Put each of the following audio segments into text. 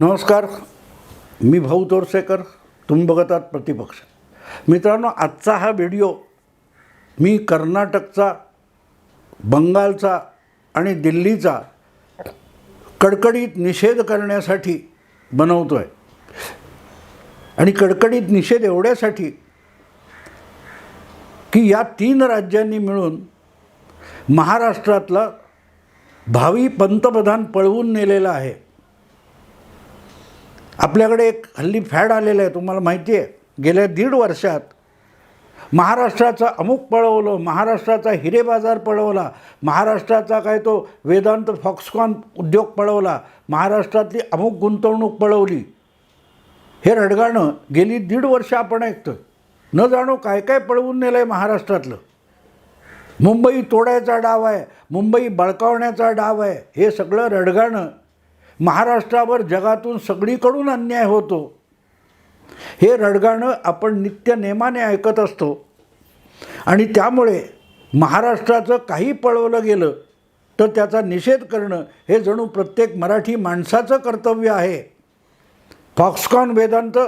नमस्कार. मी भाऊ तोरसेकर तुम्ही बघत आहात प्रतिपक्ष. मित्रांनो आजचा हा व्हिडिओ मी कर्नाटकचा बंगालचा आणि दिल्लीचा कडकडीत निषेध करण्यासाठी बनवतो आहे आणि कडकडीत निषेध एवढ्यासाठी की या तीन राज्यांनी मिळून महाराष्ट्रातला भावी पंतप्रधान पळवून नेलेला आहे. आपल्याकडे एक हल्ली फॅड आलेलं आहे तुम्हाला माहिती आहे. गेल्या दीड वर्षात महाराष्ट्राचा अमुक पळवलं महाराष्ट्राचा हिरे बाजार पळवला महाराष्ट्राचा काय तो वेदांत फॉक्सकॉन उद्योग पळवला महाराष्ट्रातली अमुक गुंतवणूक पळवली. हे रडगाणं गेली दीड वर्ष आपण ऐकतो न जाणो काय काय पळवून नेलं आहे महाराष्ट्रातलं. मुंबई तोडायचा डाव आहे मुंबई बळकावण्याचा डाव आहे हे सगळं रडगाणं महाराष्ट्रावर जगातून सगळीकडून अन्याय होतो. हे रडगाणं आपण नित्य नेमाने ऐकत असतो. आणि त्यामुळे महाराष्ट्राचं काही पळवलं गेलं तर त्याचा निषेध करणं हे जणू प्रत्येक मराठी माणसाचं कर्तव्य आहे. फॉक्सकॉन वेदांत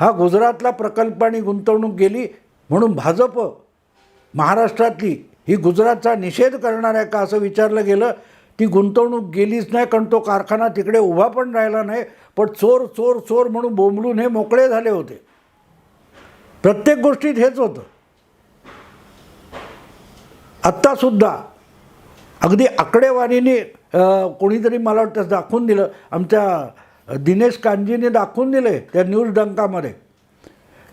हा गुजरातला प्रकल्प आणि गुंतवणूक गेली म्हणून भाजप महाराष्ट्रातली ही गुजरातचा निषेध करणार आहे का असं विचारलं गेलं ती गुंतवणूक गेलीच नाही कारण तो कारखाना तिकडे उभा पण राहिला नाही. पण चोर चोर चोर म्हणून बोंबलून हे मोकळे झाले होते. प्रत्येक गोष्टीत हेच होतं. आत्तासुद्धा अगदी आकडेवारीने कोणीतरी मला वाटतं दाखवून दिलं. आमच्या दिनेश कांजीने दाखवून दिले त्या न्यूज डंकामध्ये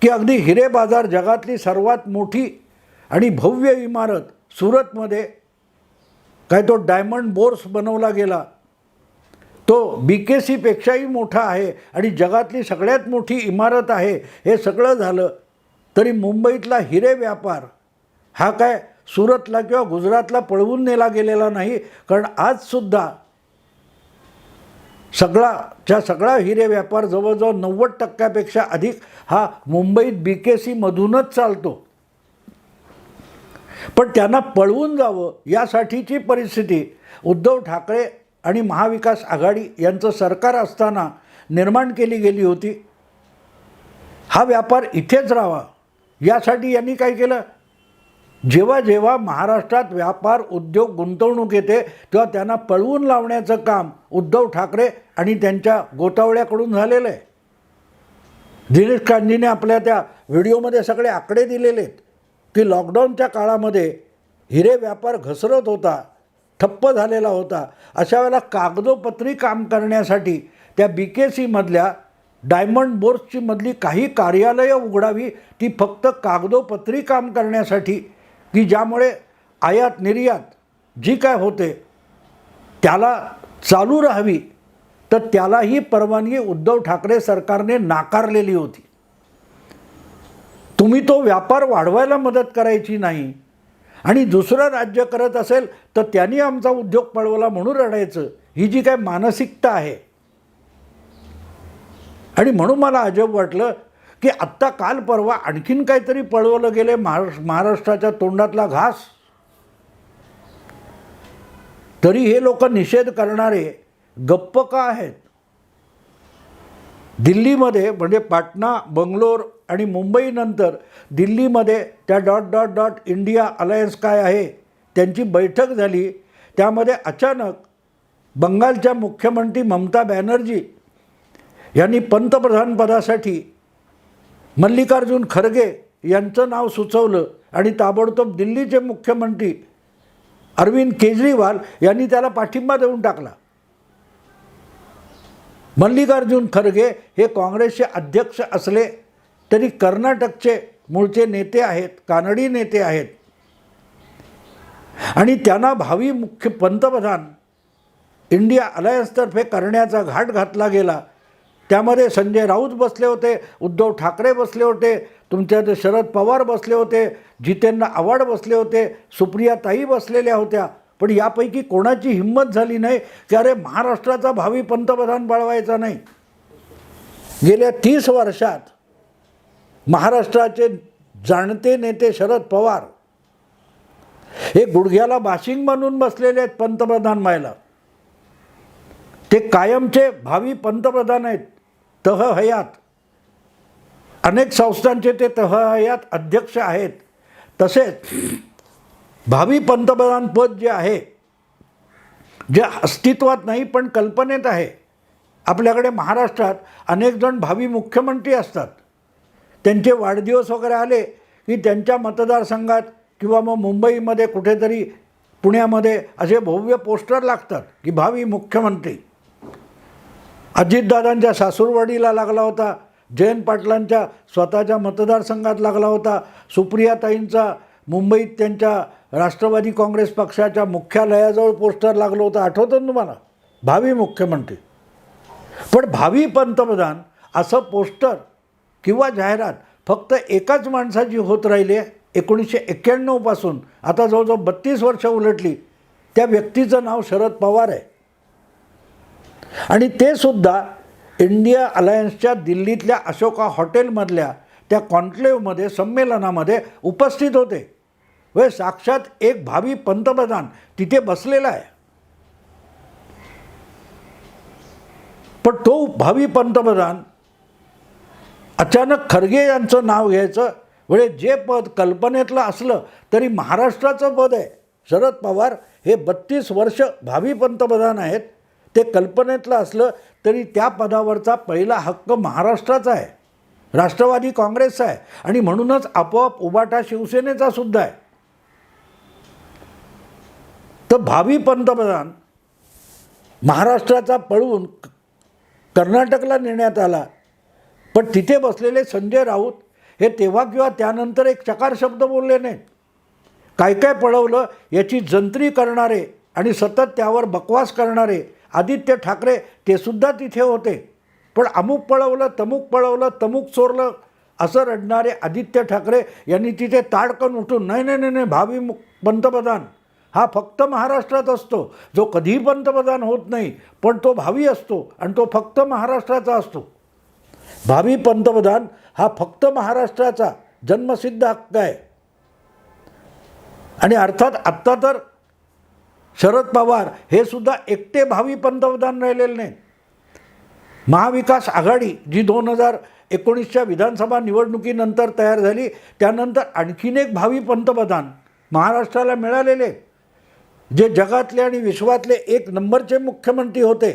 की अगदी हिरे बाजार जगातली सर्वात मोठी आणि भव्य इमारत सुरतमध्ये काय तो डायमंड बोर्स बनवला गेला. तो बी के सीपेक्षाही मोठा आहे आणि जगातली सगळ्यात मोठी इमारत आहे. हे सगळं झालं तरी मुंबईतला हिरे व्यापार हा काय सुरतला किंवा गुजरातला पळवून नेला गेलेला नाही. कारण आजसुद्धा सगळाच्या सगळा हिरे व्यापार जवळजवळ नव्वद टक्क्यापेक्षा अधिक हा मुंबईत बी के सीमधूनच चालतो. पण त्यांना पळवून जावं यासाठीची परिस्थिती. उद्धव ठाकरे आणि महाविकास आघाडी यांचं सरकार असताना निर्माण केली गेली होती. हा व्यापार इथेच राहावा. यासाठी यांनी काय केलं? जेव्हा जेव्हा महाराष्ट्रात व्यापार उद्योग गुंतवणूक येते तेव्हा त्यांना पळवून लावण्याचं काम उद्धव ठाकरे आणि त्यांच्या गोतावळ्याकडून झालेलं आहे. दिनेश कांजीने आपल्या त्या व्हिडिओमध्ये सगळे आकडे दिलेले आहेत. की लॉकडाऊनच्या काळामध्ये हिरे व्यापार घसरत होता ठप्प झालेला होता. अशा वेळेला कागदोपत्री काम करण्यासाठी त्या बी के सीमधल्या डायमंड बोर्सची मधली काही कार्यालयं उघडावी ती फक्त कागदोपत्री काम करण्यासाठी की ज्यामुळे आयात निर्यात जी काय होते त्याला चालू राहावी. तर त्यालाही परवानगी उद्धव ठाकरे सरकारने नाकारलेली होती. तुम्ही तो व्यापार वाढवायला मदत करायची नाही. आणि दुसरं राज्य करत असेल तर त्यांनी आमचा उद्योग पळवला म्हणून रडायचं. ही जी काय मानसिकता आहे. आणि म्हणून मला अजब वाटलं की आत्ता काल परवा आणखीन काहीतरी पळवलं गेले महाराष्ट्र महाराष्ट्राच्या तोंडातला घास. तरी हे लोक निषेध करणारे गप्प का आहेत? दिल्लीमध्ये म्हणजे पाटणा बंगलोर आणि मुंबईनंतर दिल्लीमध्ये त्या dot dot dot India alliance काय आहे त्यांची बैठक झाली. त्यामध्ये अचानक बंगालच्या मुख्यमंत्री ममता बॅनर्जी यांनी पंतप्रधानपदासाठी मल्लिकार्जुन खरगे यांचं नाव सुचवलं आणि ताबडतोब दिल्लीचे मुख्यमंत्री अरविंद केजरीवाल यांनी त्याला पाठिंबा देऊन टाकला. मल्लिकार्जुन खरगे हे काँग्रेसचे अध्यक्ष असले तरी कर्नाटकचे मूळचे नेते आहेत कानडी नेते आहेत. आणि त्यांना भावी मुख्य पंतप्रधान इंडिया अलायन्सतर्फे करण्याचा घाट घातला गेला. त्यामध्ये संजय राऊत बसले होते उद्धव ठाकरे बसले होते तुमच्या शरद पवार बसले होते जितेंद्र आव्हाड बसले होते सुप्रिया ताई बसलेल्या होत्या. पण यापैकी कोणाची हिंमत झाली नाही की अरे महाराष्ट्राचा भावी पंतप्रधान बाळवायचा नाही? गेल्या तीस वर्षात महाराष्ट्राचे जाणते नेते शरद पवार हे गुडघ्याला बाशिंग बनून बसलेले आहेत पंतप्रधान व्हायला. ते कायमचे भावी पंतप्रधान आहेत तह हयात. अनेक संस्थांचे ते तह हयात अध्यक्ष आहेत. तसेच भावी पंतप्रधान पद जे आहे जे अस्तित्वात नाही पण कल्पनेत आहे. आपल्याकडे महाराष्ट्रात अनेक जण भावी मुख्यमंत्री असतात. त्यांचे वाढदिवस वगैरे आले की त्यांच्या मतदारसंघात किंवा मग मुंबईमध्ये कुठेतरी पुण्यामध्ये असे भव्य पोस्टर लागतात की भावी मुख्यमंत्री. अजितदादांच्या सासूरवाडीला लागला होता जयंत पाटलांच्या स्वतःच्या मतदारसंघात लागला होता सुप्रियाताईंचा मुंबईत त्यांच्या राष्ट्रवादी काँग्रेस पक्षाच्या मुख्यालयाजवळ पोस्टर लागलं होतं. आठवतं ना तुम्हाला? भावी मुख्यमंत्री. पण भावी पंतप्रधान असं पोस्टर किंवा जाहिरात फक्त एकाच माणसाची होत राहिली आहे. एकोणीसशे एक्क्याण्णवपासून आता जवळजवळ बत्तीस वर्ष उलटली. त्या व्यक्तीचं नाव शरद पवार आहे. आणि ते सुद्धा इंडिया अलायन्सच्या दिल्लीतल्या अशोका हॉटेलमधल्या त्या कॉन्क्लेवमध्ये संमेलनामध्ये उपस्थित होते. व साक्षात एक भावी पंतप्रधान तिथे बसलेला आहे. पण तो भावी पंतप्रधान अचानक खरगे यांचं नाव घ्यायचं म्हणजे जे पद कल्पनेतलं असलं तरी महाराष्ट्राचं पद आहे. शरद पवार हे बत्तीस वर्ष भावी पंतप्रधान आहेत. ते कल्पनेतलं असलं तरी त्या पदावरचा पहिला हक्क महाराष्ट्राचा आहे. राष्ट्रवादी काँग्रेसचा आहे. आणि म्हणूनच आपोआप उबाटा शिवसेनेचा सुद्धा आहे. तर भावी पंतप्रधान महाराष्ट्राचा पळवून क- कर्नाटकला नेण्यात आला. पण तिथे बसलेले संजय राऊत हे तेव्हा किंवा त्यानंतर एक चकार शब्द बोलले नाहीत. काय काय पळवलं याची जंत्री करणारे आणि सतत त्यावर बकवास करणारे आदित्य ठाकरे ते सुद्धा तिथे होते. पण अमुक पळवलं तमुक पळवलं तमुक चोरलं असं रडणारे आदित्य ठाकरे यांनी तिथे ताडकन उठून नाही नाही नाही नाही भावी मु पंतप्रधान हा फक्त महाराष्ट्रात असतो. जो कधीही पंतप्रधान होत नाही पण तो भावी असतो आणि तो फक्त महाराष्ट्राचा असतो. भावी पंतप्रधान हा फक्त महाराष्ट्राचा जन्मसिद्ध हक्क आहे. आणि अर्थात आत्ता तर शरद पवार हे सुद्धा एकटे भावी पंतप्रधान राहिलेले नाही महाविकास आघाडी जी दोन हजार एकोणीसच्या विधानसभा निवडणुकीनंतर तयार झाली त्यानंतर आणखीन एक भावी पंतप्रधान महाराष्ट्राला मिळालेले जे जगातले आणि विश्वातले एक नंबरचे मुख्यमंत्री होते.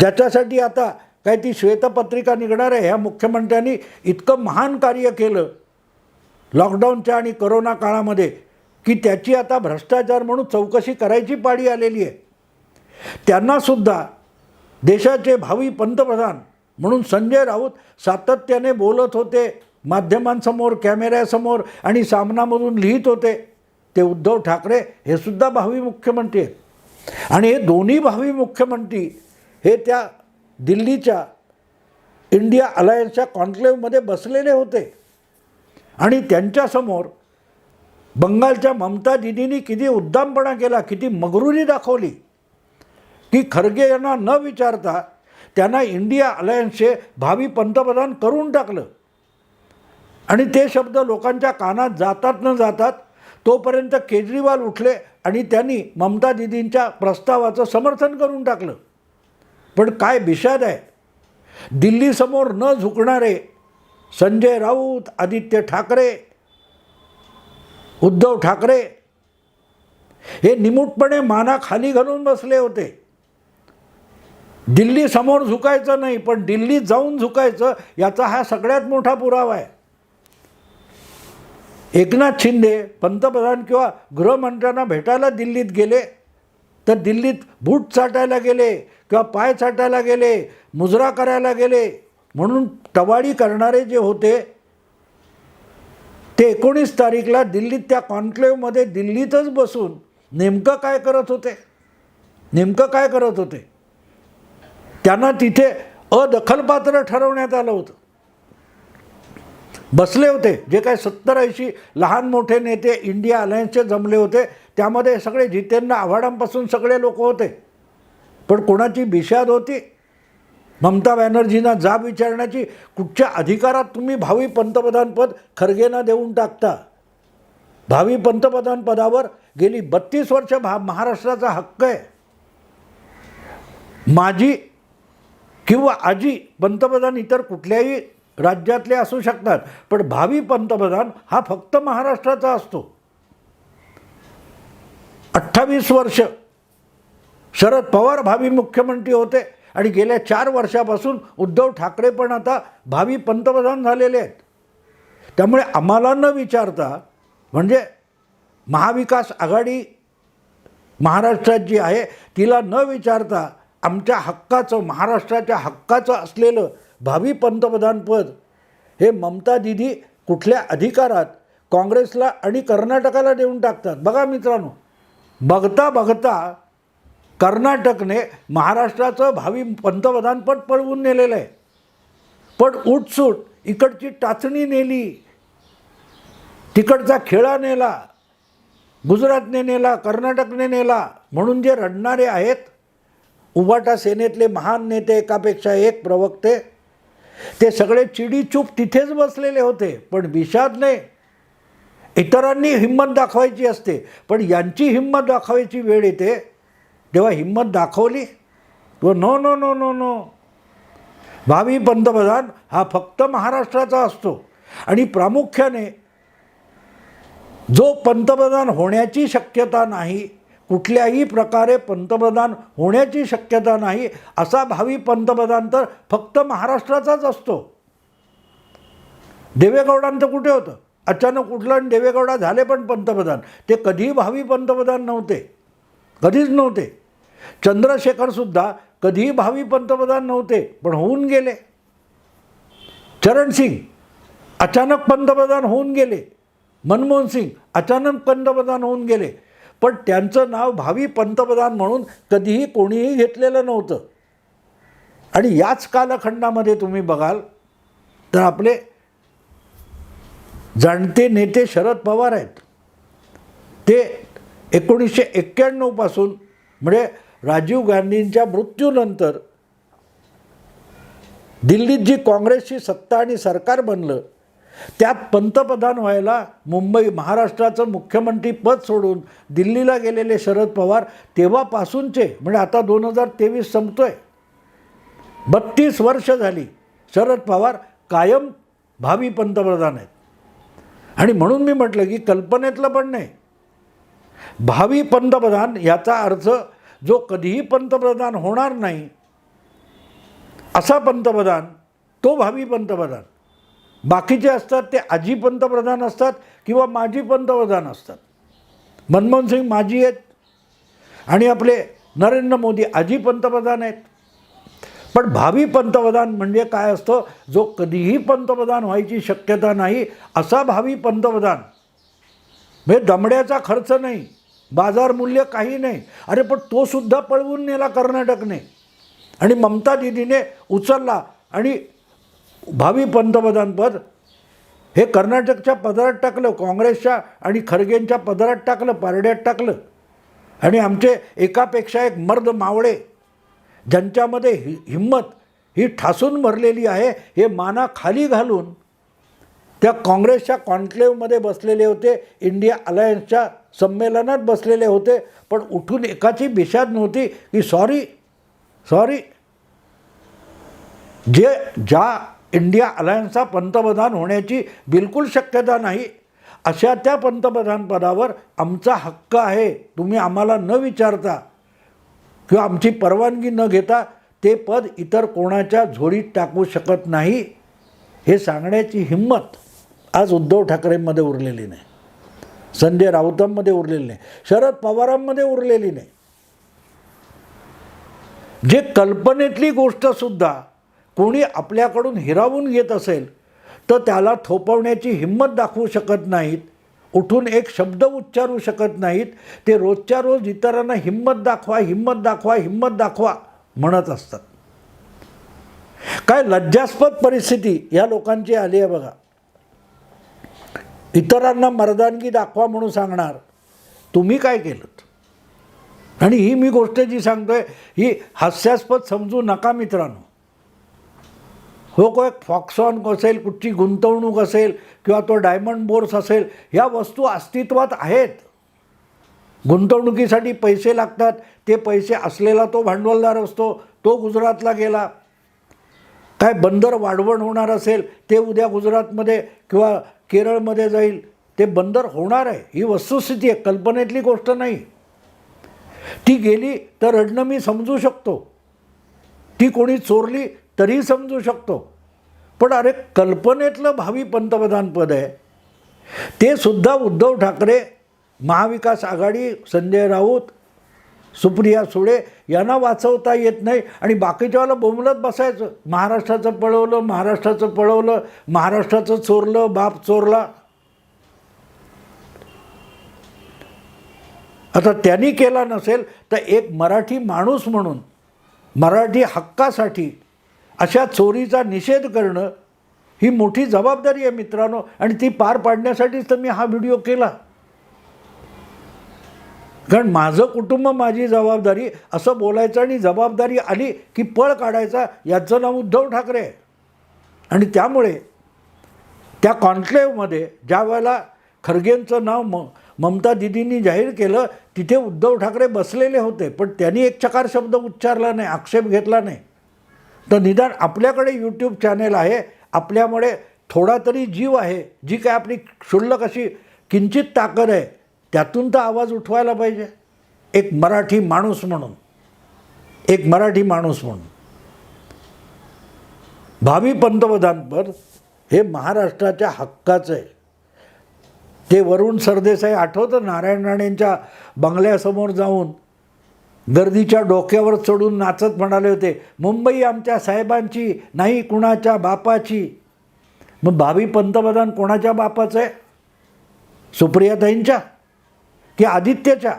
ज्याच्यासाठी आता काय ती श्वेतपत्रिका निघणार आहे. ह्या मुख्यमंत्र्यांनी इतकं महान कार्य केलं लॉकडाऊनच्या आणि करोना काळामध्ये की त्याची आता भ्रष्टाचार म्हणून चौकशी करायची पाळी आलेली आहे. त्यांनासुद्धा देशाचे भावी पंतप्रधान म्हणून संजय राऊत सातत्याने बोलत होते. माध्यमांसमोर कॅमेऱ्यासमोर आणि सामनामधून लिहित होते. ते उद्धव ठाकरे हे सुद्धा भावी मुख्यमंत्री आहेत. आणि हे दोन्ही भावी मुख्यमंत्री हे त्या दिल्लीच्या इंडिया अलायन्सच्या कॉन्क्लेव्हमध्ये बसलेले होते. आणि त्यांच्यासमोर बंगालच्या ममता दिदींनी किती उद्दामपणा केला किती मगरुरी दाखवली. की खरगे यांना न विचारता त्यांना इंडिया अलायन्सचे भावी पंतप्रधान करून टाकलं. आणि ते शब्द लोकांच्या कानात जातात न जातात तोपर्यंत केजरीवाल उठले आणि त्यांनी ममता दिदींच्या प्रस्तावाचं समर्थन करून टाकलं. पण काय विषाद आहे? दिल्लीसमोर न झुकणारे संजय राऊत आदित्य ठाकरे उद्धव ठाकरे हे निमूटपणे माना खाली घालून बसले होते. दिल्ली समोर झुकायचं नाही पण दिल्लीत जाऊन झुकायचं याचा हा सगळ्यात मोठा पुरावा आहे. एकनाथ शिंदे पंतप्रधान किंवा गृहमंत्र्यांना भेटायला दिल्लीत गेले तर दिल्लीत बूट चाटायला गेले किंवा पाय चाटायला गेले मुजरा करायला गेले म्हणून टवाळी करणारे जे होते ते एकोणीस तारीखला दिल्लीत त्या कॉन्क्लेवमध्ये दिल्लीतच बसून नेमकं काय करत होते? नेमकं काय करत होते? त्यांना तिथे अदखलपात्र ठरवण्यात आलं होतं. बसले होते. जे काय सत्तर ऐंशी लहान मोठे नेते इंडिया अलायन्सचे जमले होते त्यामध्ये सगळे जितेंद्र आव्हाडांपासून सगळे लोक होते. पण कोणाची बिशाद होती? ममता बॅनर्जींना जाब विचारण्याची कुठच्या अधिकारात तुम्ही भावी पंतप्रधानपद खरगेंना देऊन टाकता? भावी पंतप्रधान पदावर गेली बत्तीस वर्ष भा महाराष्ट्राचा हक्क आहे. माजी किंवा आजी पंतप्रधान इतर कुठल्याही राज्यातले असू शकतात पण भावी पंतप्रधान हा फक्त महाराष्ट्राचा असतो. अठ्ठावीस वर्ष शरद पवार भावी मुख्यमंत्री होते आणि गेल्या चार वर्षापासून उद्धव ठाकरे पण आता भावी पंतप्रधान झालेले आहेत. त्यामुळे आम्हाला न विचारता म्हणजे महाविकास आघाडी महाराष्ट्रात जी आहे तिला न विचारता आमच्या हक्काचं महाराष्ट्राच्या हक्काचं असलेलं भावी पंतप्रधानपद हे ममता दिदी कुठल्या अधिकारात काँग्रेसला आणि कर्नाटकाला देऊन टाकतात? बघा मित्रांनो बघता बघता कर्नाटकने महाराष्ट्राचं भावी पंतप्रधानपद पळवून नेलेलं आहे. पण उठसूट इकडची टाचणी नेली तिकडचा खेळा नेला गुजरातने नेला कर्नाटकने नेला म्हणून जे रडणारे आहेत उबाटा सेनेतले महान नेते एकापेक्षा एक प्रवक्ते. ते सगळे चिडीचूप तिथेच बसलेले होते पण विषादने इतरांनी हिंमत दाखवायची असते पण यांची हिंमत दाखवायची वेळ येते. तेव्हा हिंमत दाखवली. तो no no no no no. भावी पंतप्रधान हा फक्त महाराष्ट्राचा असतो. आणि प्रामुख्याने जो पंतप्रधान होण्याची शक्यता नाही कुठल्याही प्रकारे पंतप्रधान होण्याची शक्यता नाही असा भावी पंतप्रधान तर फक्त महाराष्ट्राचाच असतो. देवेगौडांचं कुठे होतं? अचानक कुठलं आणि देवेगौडा झाले पण पंतप्रधान. ते कधीही भावी पंतप्रधान नव्हते. कधीच नव्हते. चंद्रशेखरसुद्धा कधीही भावी पंतप्रधान नव्हते पण होऊन गेले. चरण सिंग अचानक पंतप्रधान होऊन गेले. मनमोहन सिंग अचानक पंतप्रधान होऊन गेले. पण त्यांचं नाव भावी पंतप्रधान म्हणून कधीही कोणीही घेतलेलं नव्हतं. आणि याच कालखंडामध्ये तुम्ही बघाल तर आपले जाणते नेते शरद पवार आहेत. ते एकोणीसशे एक्क्याण्णवपासून म्हणजे राजीव गांधींच्या मृत्यूनंतर दिल्लीत जी काँग्रेसची सत्ता आणि सरकार बनलं त्यात पंतप्रधान व्हायला मुंबई महाराष्ट्राचं मुख्यमंत्री पद सोडून दिल्लीला गेलेले शरद पवार तेव्हापासूनचे म्हणजे आता दोन हजार तेवीस संपतोय. बत्तीस वर्ष झाली शरद पवार कायम भावी पंतप्रधान आहेत. आणि म्हणून मी म्हटलं की कल्पनेतलं पण नाही. भावी पंतप्रधान याचा अर्थ जो कधीही पंतप्रधान होणार नाही असा पंतप्रधान तो भावी पंतप्रधान. बाकीचे असतात ते आजी पंतप्रधान असतात किंवा माजी पंतप्रधान असतात. मनमोहन सिंग माजी आहेत. आणि आपले नरेंद्र मोदी आजी पंतप्रधान आहेत. पण भावी पंतप्रधान म्हणजे काय असतं? जो कधीही पंतप्रधान व्हायची शक्यता नाही असा भावी पंतप्रधान. म्हणजे दमड्याचा खर्च नाही बाजार मूल्य काही नाही. अरे पण तो सुद्धा पळवून नेला कर्नाटकने. आणि ममता दिदीने उचलला आणि भावी पंतप्रधानपद हे कर्नाटकच्या पदरात टाकलं काँग्रेसच्या आणि खरगेंच्या पदरात टाकलं पारड्यात टाकलं. आणि आमचे एकापेक्षा एक मर्द मावळे ज्यांच्यामध्ये हि हिंमत ही ठासून भरलेली आहे हे माना खाली घालून त्या काँग्रेसच्या कॉन्क्लेवमध्ये बसलेले होते इंडिया अलायन्सच्या संमेलनात बसलेले होते पण उठून एकाची बिशाद नव्हती की सॉरी सॉरी. जे ज्या इंडिया अलायन्सचा पंतप्रधान होण्याची बिलकुल शक्यता नाही. अशा त्या पंतप्रधानपदावर आमचा हक्क आहे. तुम्ही आम्हाला न विचारता किंवा आमची परवानगी न घेता ते पद इतर कोणाच्या झोडीत टाकू शकत नाही. हे सांगण्याची हिंमत आज उद्धव ठाकरेंमध्ये उरलेली नाही. संजय राऊतांमध्ये उरलेली नाही. शरद पवारांमध्ये उरलेली नाही. जे कल्पनेतली गोष्टसुद्धा कोणी आपल्याकडून हिरावून घेत असेल तर त्याला थोपवण्याची हिंमत दाखवू शकत नाहीत. उठून एक शब्द उच्चारू शकत नाहीत. ते रोजच्या रोज इतरांना हिंमत दाखवा हिंमत दाखवा हिंमत दाखवा म्हणत असतात. काय लज्जास्पद परिस्थिती या लोकांची आली आहे बघा. इतरांना मर्दानगी दाखवा म्हणून सांगणार तुम्ही काय केलं आणि ही मी गोष्ट जी सांगतोय ही हास्यास्पद समजू नका मित्रांनो. हो तो को एक फॉक्सॉन असेल कुठची गुंतवणूक असेल किंवा तो डायमंड बोर्स असेल ह्या वस्तू अस्तित्वात आहेत. गुंतवणुकीसाठी पैसे लागतात ते पैसे असलेला तो भांडवलदार असतो तो गुजरातला गेला. काय बंदर वाढवण होणार असेल ते उद्या गुजरातमध्ये किंवा केरळमध्ये जाईल ते बंदर होणार आहे. ही वस्तुस्थिती आहे कल्पनेतली गोष्ट नाही. ती गेली तर रडणं मी समजू शकतो. ती कोणी चोरली तरी समजू शकतो. पण अरे कल्पनेतलं भावी पंतप्रधानपद आहे. ते सुद्धा उद्धव ठाकरे महाविकास आघाडी संजय राऊत सुप्रिया सुळे यांना वाचवता येत नाही. आणि बाकीच्यावाला बोंबलत बसायचं. महाराष्ट्राचं पळवलं महाराष्ट्राचं पळवलं महाराष्ट्राचं चोरलं बाप चोरला. आता त्यांनी केला नसेल तर एक मराठी माणूस म्हणून मराठी हक्कासाठी अशा चोरीचा निषेध करणं ही मोठी जबाबदारी आहे मित्रांनो आणि ती पार पाडण्यासाठीच तर मी हा व्हिडिओ केला. कारण माझं कुटुंब माझी जबाबदारी असं बोलायचं आणि जबाबदारी आली की पळ काढायचा याचं नाव उद्धव ठाकरे आहे. आणि त्यामुळे त्या कॉन्क्लेव्हमध्ये ज्या वेळेला खरगेंचं नाव म ममता दिदींनी जाहीर केलं तिथे उद्धव ठाकरे बसलेले होते पण त्यांनी एक चकार शब्द उच्चारला नाही आक्षेप घेतला नाही. तर निदान आपल्याकडे यूट्यूब चॅनेल आहे आपल्यामुळे थोडा तरी जीव आहे जी काय आपली क्षुल्लक अशी किंचित ताकद आहे त्यातून तर आवाज उठवायला पाहिजे. एक मराठी माणूस म्हणून एक मराठी माणूस म्हणून. भावी पंतप्रधानपद हे महाराष्ट्राच्या हक्काचं आहे. ते वरुण सरदेसाई आठवतं नारायण राणेंच्या बंगल्यासमोर जाऊन गर्दीच्या डोक्यावर चढून नाचत म्हणाले होते मुंबई आमच्या साहेबांची नाही कुणाच्या बापाची. मग भावी पंतप्रधान कोणाच्या बापाचं? आहे सुप्रियाताईंच्या की आदित्यच्या?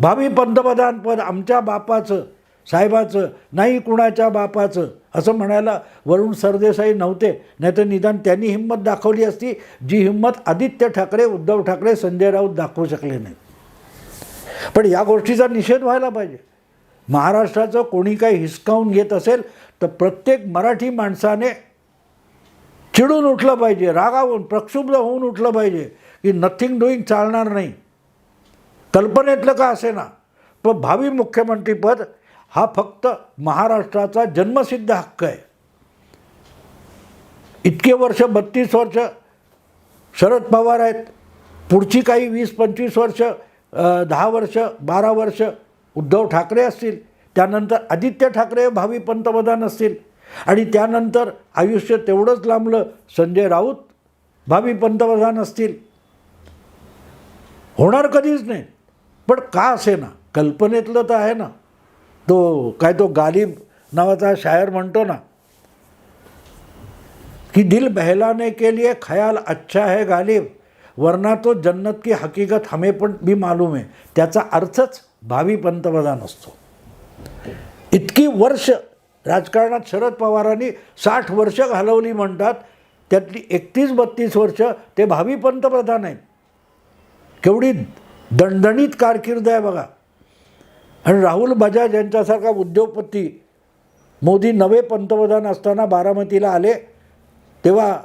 भावी पंतप्रधान पद आमच्या बापाचं साहेबाचं नाही कुणाच्या बापाचं असं म्हणायला वरुण सरदेसाई नव्हते. नाहीतर निदान त्यांनी हिंमत दाखवली असती जी हिंमत आदित्य ठाकरे उद्धव ठाकरे संजय राऊत दाखवू शकले नाहीत. पण या गोष्टीचा निषेध व्हायला पाहिजे. महाराष्ट्राचं कोणी काही हिसकावून घेत असेल तर प्रत्येक मराठी माणसाने चिडून उठलं पाहिजे रागावून प्रक्षुब्ध होऊन उठलं पाहिजे की नथिंग डुईंग चालणार नाही. कल्पनेतलं का असे ना पण भावी मुख्यमंत्रीपद हा फक्त महाराष्ट्राचा जन्मसिद्ध हक्क आहे. इतके वर्ष बत्तीस वर्ष शरद पवार आहेत पुढची काही वीस पंचवीस वर्ष दहा वर्ष बारा वर्ष उद्धव ठाकरे असतील त्यानंतर आदित्य ठाकरे भावी पंतप्रधान असतील आणि त्यानंतर आयुष्य तेवढंच लांबलं संजय राऊत भावी पंतप्रधान असतील. होणार कधीच नाही. पण का असे ना? कल्पनेतलं तर आहे ना. तो काय तो गालिब नावाचा शायर म्हणतो ना कि दिल बहलाने के लिए ख्याल अच्छा है गालिब. वरना तो जन्नत की हकीकत हमें पण भी मालूम आहे त्याचा अर्थच भावी पंतप्रधान असतो. इतकी वर्ष राजकारणात शरद पवारांनी साठ वर्ष घालवली म्हणतात. त्यातली एकतीस बत्तीस वर्ष ते भावी पंतप्रधान आहेत. केवढी दणदणीत कारकीर्द आहे बघा. आणि राहुल बजाज यांच्यासारखा उद्योगपती मोदी नवे पंतप्रधान असताना बारामतीला आले. तेव्हा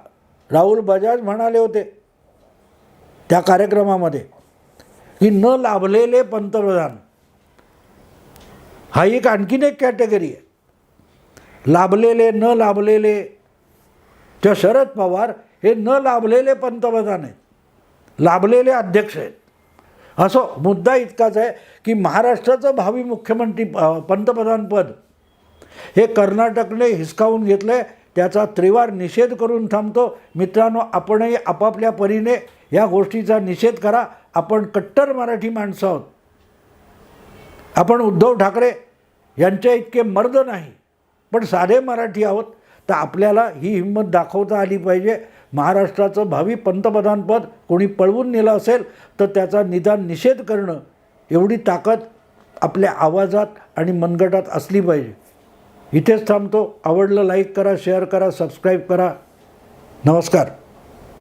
राहुल बजाज म्हणाले होते त्या कार्यक्रमामध्ये की न लाभलेले पंतप्रधान. हा एक आणखीन एक कॅटेगरी आहे. लाभलेले न लाभलेले त्या शरद पवार हे न लाभलेले पंतप्रधान आहेत. लाभलेले अध्यक्ष आहेत. असो मुद्दा इतकाच आहे की महाराष्ट्राचं भावी मुख्यमंत्री अ, पंतप्रधानपद हे कर्नाटकने हिसकावून घेतलं आहे त्याचा त्रिवार निषेध करून थांबतो. मित्रांनो आपणही आपापल्या परीने या गोष्टीचा निषेध करा. आपण कट्टर मराठी माणसं आहोत. आपण उद्धव ठाकरे यांच्या इतके मर्द नाही पण साधे मराठी आहोत. तर आपल्याला ही हिंमत दाखवता आली पाहिजे. महाराष्ट्राचं भावी पंतप्रधानपद कोणी पळवून नेलं असेल तर त्याचा निदान निषेध करणं एवढी ताकद आपल्या आवाजात आणि मनगटात असली पाहिजे. इथेच थांबतो. आवडलं लाईक करा शेअर करा सबस्क्राईब करा. नमस्कार.